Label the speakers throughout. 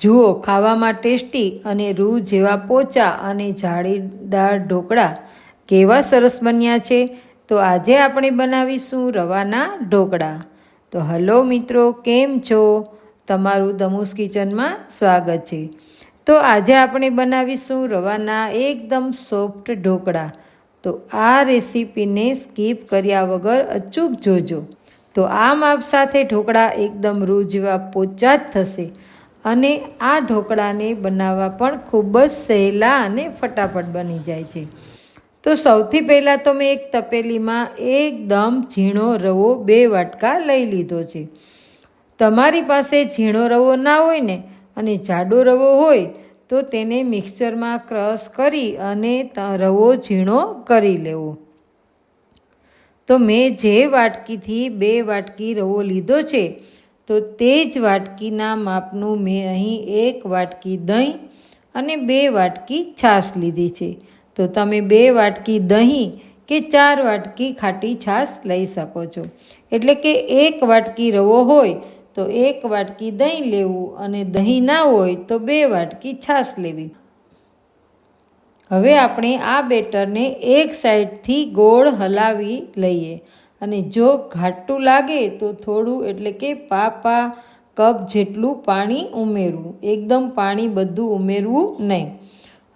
Speaker 1: જુઓ, ખાવામાં ટેસ્ટી અને રૂ જેવા પોચા અને જાળીદાર ઢોકળા કેવા સરસ બન્યા છે. તો આજે આપણે બનાવીશું રવાના ઢોકળા. તો હલો મિત્રો, કેમ છો? તમારું દમુસ કિચનમાં સ્વાગત છે. તો આજે આપણે બનાવીશું રવાના એકદમ સોફ્ટ ઢોકળા. તો આ રેસીપીને સ્કીપ કર્યા વગર અચૂક જોજો. તો આ માપ સાથે ઢોકળા એકદમ રૂ જેવા પોચા જ થશે. અને આ ઢોકળાને બનાવવા પણ ખૂબ જ સહેલા અને ફટાફટ બની જાય છે. તો સૌથી પહેલાં તો મેં એક તપેલીમાં એકદમ ઝીણો રવો બે વાટકા લઈ લીધો છે. તમારી પાસે ઝીણો રવો ના હોય ને અને જાડો રવો હોય તો તેને મિક્સરમાં ક્રશ કરી અને રવો ઝીણો કરી લેવો. તો મેં જે વાટકીથી બે વાટકી રવો લીધો છે તો તે જ વાટકીના માપનું મેં અહીં એક વાટકી દહીં અને બે વાટકી છાશ લીધી છે. તો તમે બે વાટકી દહીં કે ચાર વાટકી ખાટી છાશ લઈ શકો છો. એટલે કે એક વાટકી રવો હોય તો એક વાટકી દહીં લેવું અને દહીં ના હોય તો બે વાટકી છાશ લેવી. હવે આપણે આ બેટરને એક સાઈડથી ગોળ હલાવી લઈએ. અને જો ઘાટું લાગે તો થોડું એટલે કે પાપા કપ જેટલું પાણી ઉમેરવું. એકદમ પાણી બધું ઉમેરવું નહીં.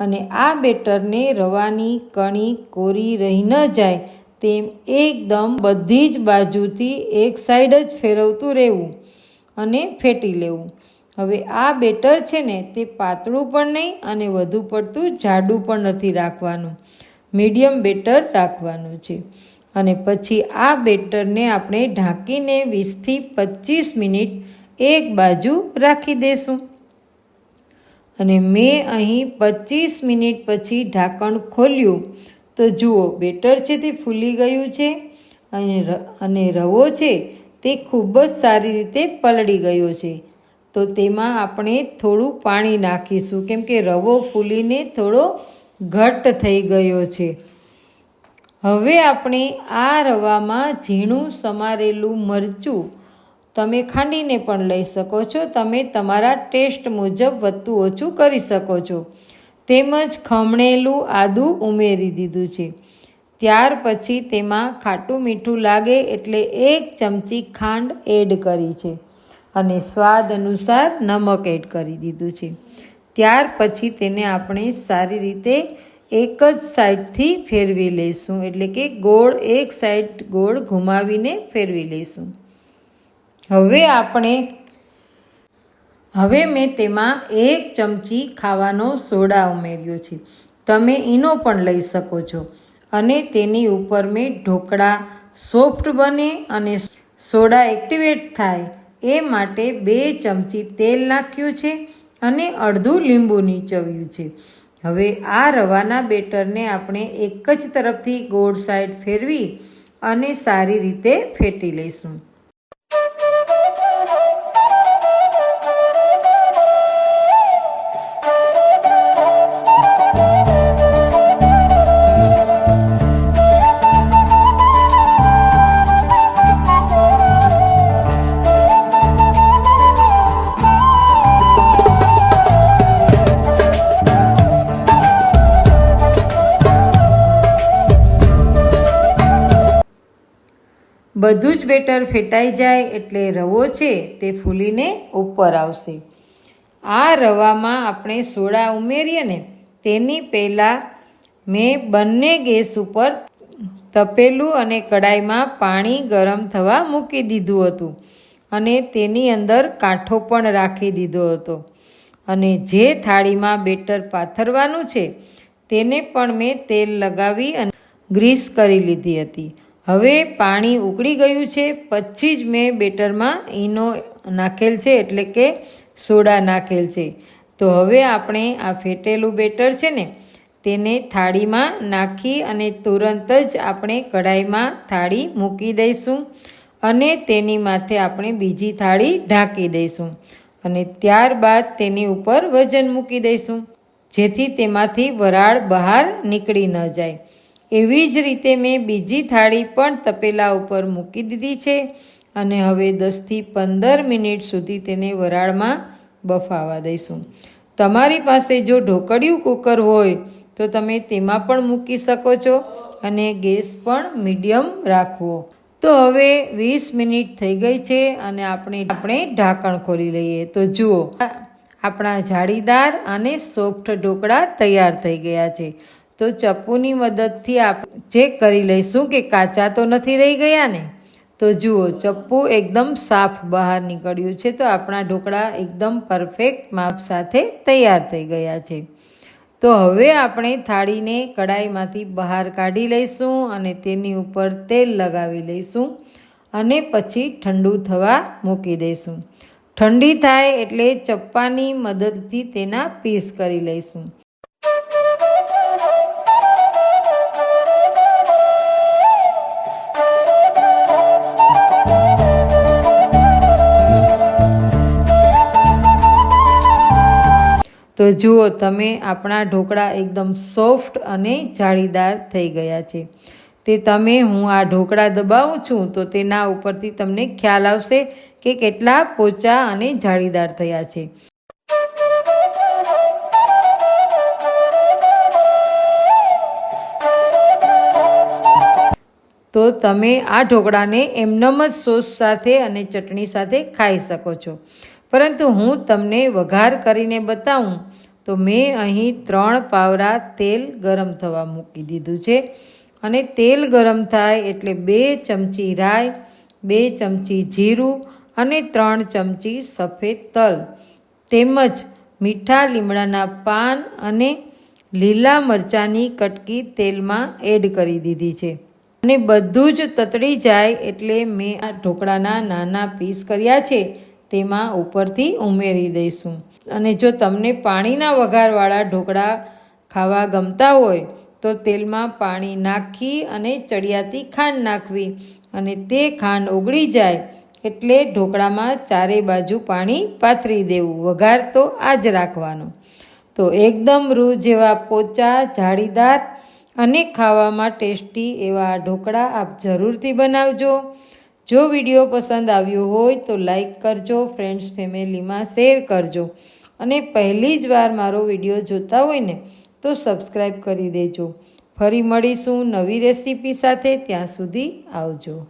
Speaker 1: અને આ બેટરને રવાની કણી કોરી રહી ન જાય તેમ એકદમ બધી જ બાજુથી એક સાઈડ જ ફેરવતું રહેવું અને ફેટી લેવું. હવે આ બેટર છે ને તે પાતળું પણ નહીં અને વધુ પડતું જાડું પણ નથી રાખવાનું. મીડિયમ બેટર રાખવાનું છે. અને પછી આ બેટરને આપણે ઢાંકીને વીસથી પચીસ મિનિટ એક બાજુ રાખી દેશું. અને મેં અહીં પચીસ મિનિટ પછી ઢાંકણ ખોલ્યું. તો જુઓ, બેટર છે તે ફૂલી ગયું છે અને અને રવો છે તે ખૂબ જ સારી રીતે પલળી ગયો છે. તો તેમાં આપણે થોડું પાણી નાખીશું. કેમ કે રવો ફૂલીને થોડો ઘટ્ટ થઈ ગયો છે. હવે આપણે આ રવામાં ઝીણું સમારેલું મરચું તમે ખાંડીને પણ લઈ શકો છો. તમે તમારા ટેસ્ટ મુજબ વધતું ઓછું કરી શકો છો. તેમજ ખમણેલું આદું ઉમેરી દીધું છે. ત્યાર પછી તેમાં ખાટું મીઠું લાગે એટલે એક ચમચી ખાંડ એડ કરી છે અને સ્વાદ અનુસાર નમક એડ કરી દીધું છે. ત્યાર પછી તેને આપણે સારી રીતે એક જ સાઈડથી ફેરવી લઈશું. એટલે કે ગોળ, એક સાઈડ ગોળ ઘુમાવીને ફેરવી લઈશું. હવે આપણે, હવે મેં તેમાં એક ચમચી ખાવાનો સોડા ઉમેર્યો છે. તમે એનો પણ લઈ શકો છો. અને તેની ઉપર મેં ઢોકળા સોફ્ટ બને અને સોડા એક્ટિવેટ થાય. એ માટે બે ચમચી તેલ નાખ્યું છે અને અડધું લીંબુ નીચવ્યું છે. હવે આ રવાના બેટરને આપણે એક જ તરફથી ગોળ સાઈડ ફેરવી અને સારી રીતે ફેટી લઈશું. બધું જ બેટર ફેટાઈ જાય એટલે રવો છે તે ફૂલીને ઉપર આવશે. આ રવામાં આપણે સોડા ઉમેરીએ ને તેની પહેલાં મેં બંને ગેસ ઉપર તપેલું અને કડાઈમાં પાણી ગરમ થવા મૂકી દીધું હતું અને તેની અંદર કાંઠો પણ રાખી દીધો હતો. અને જે થાળીમાં બેટર પાથરવાનું છે તેને પણ મેં તેલ લગાવી અને ગ્રીસ કરી લીધી હતી. હવે પાણી ઉકળી ગયું છે, પછી જ મેં બેટરમાં ઈનો નાખેલ છે, એટલે કે સોડા નાખેલ છે. તો હવે આપણે આ ફેટેલું બેટર છે ને, તેને થાળીમાં નાખી અને તુરંત જ આપણે કઢાઈમાં થાળી મૂકી દઈશું અને તેની માથે આપણે બીજી થાળી ઢાંકી દઈશું અને ત્યારબાદ તેની ઉપર વજન મૂકી દઈશું, જેથી તેમાંથી વરાળ બહાર નીકળી ન જાય. એવી જ રીતે મેં બીજી થાળી પણ તપેલા ઉપર મૂકી દીધી છે અને હવે દસથી પંદર મિનિટ સુધી તેને વરાળમાં બફાવા દઈશું. તમારી પાસે જો ઢોકળિયું કુકર હોય, તો તમે તેમાં પણ મૂકી શકો છો અને ગેસ પણ મીડિયમ રાખવો. તો હવે વીસ મિનિટ થઈ ગઈ છે અને આપણે આપણે ઢાંકણ ખોલી લઈએ. તો જુઓ, આપણા જાળીદાર અને સોફ્ટ ઢોકળા તૈયાર થઈ ગયા છે. તો ચપ્પુની મદદથી આપ ચેક કરી લઈશું કે કાચા તો નથી રહી ગયા ને તો જુઓ, ચપ્પુ એકદમ સાફ બહાર નીકળ્યું છે તો આપણા ઢોકળા એકદમ પરફેક્ટ માપ સાથે તૈયાર થઈ ગયા છે. તો હવે આપણે થાળીને કડાઈમાંથી બહાર કાઢી લઈશું અને તેની ઉપર તેલ લગાવી લઈશું અને પછી ઠંડુ થવા મૂકી દઈશું. ઠંડી થાય એટલે ચપ્પાની મદદથી તેના પીસ કરી લઈશું. તો જુઓ, તમે આપણા ઢોકળા એકદમ સોફ્ટ અને જાળીદાર થઈ ગયા છે. તે તમે, હું આ ઢોકળા દબાવું છું, તો તેના ઉપરથી તમને ખ્યાલ આવશે કે કેટલા પોચા અને જાળીદાર થયા છે. તો તમે આ ઢોકળાને એમનેમ જ સોસ સાથે અને ચટણી સાથે ખાઈ શકો છો. પરંતુ હું તમને વઘાર કરીને બતાવું, તો મેં અહીં ત્રણ પાવરા તેલ ગરમ થવા મૂકી દીધું છે. અને તેલ ગરમ થાય એટલે બે ચમચી રાઈ, બે ચમચી જીરું અને ત્રણ ચમચી સફેદ તલ. તેમજ મીઠા લીમડાના પાન અને લીલા મરચાંની કટકી તેલમાં એડ કરી દીધી છે. અને બધું જ તતડી જાય એટલે મેં આ ઢોકળાના નાના પીસ કર્યા છે. તેમાં ઉપરથી ઉમેરી દઈશું. અને જો તમને પાણીના વઘારવાળા ઢોકળા ખાવા ગમતા હોય, તો તેલમાં પાણી નાખી અને ચડિયાતી ખાંડ નાખવી. અને તે ખાંડ ઓગળી જાય એટલે ઢોકળામાં ચારે બાજુ પાણી પાથરી દેવું. વઘાર તો આ જ રાખવાનો. તો એકદમ રૂ જેવા પોચા, જાળીદાર અને ખાવામાં ટેસ્ટી એવા ઢોકળા આપ જરૂરથી બનાવજો. જો વીડિયો પસંદ આવ્યો હોય તો લાઈક કરજો, ફ્રેન્ડ્સ, ફેમિલીમાં શેર કરજો. અને પહેલી જ વાર મારો વીડિયો જોતા હોય ને, તો સબસ્ક્રાઈબ કરી દેજો. ફરી મળીશું નવી રેસીપી સાથે, ત્યાં સુધી આવજો.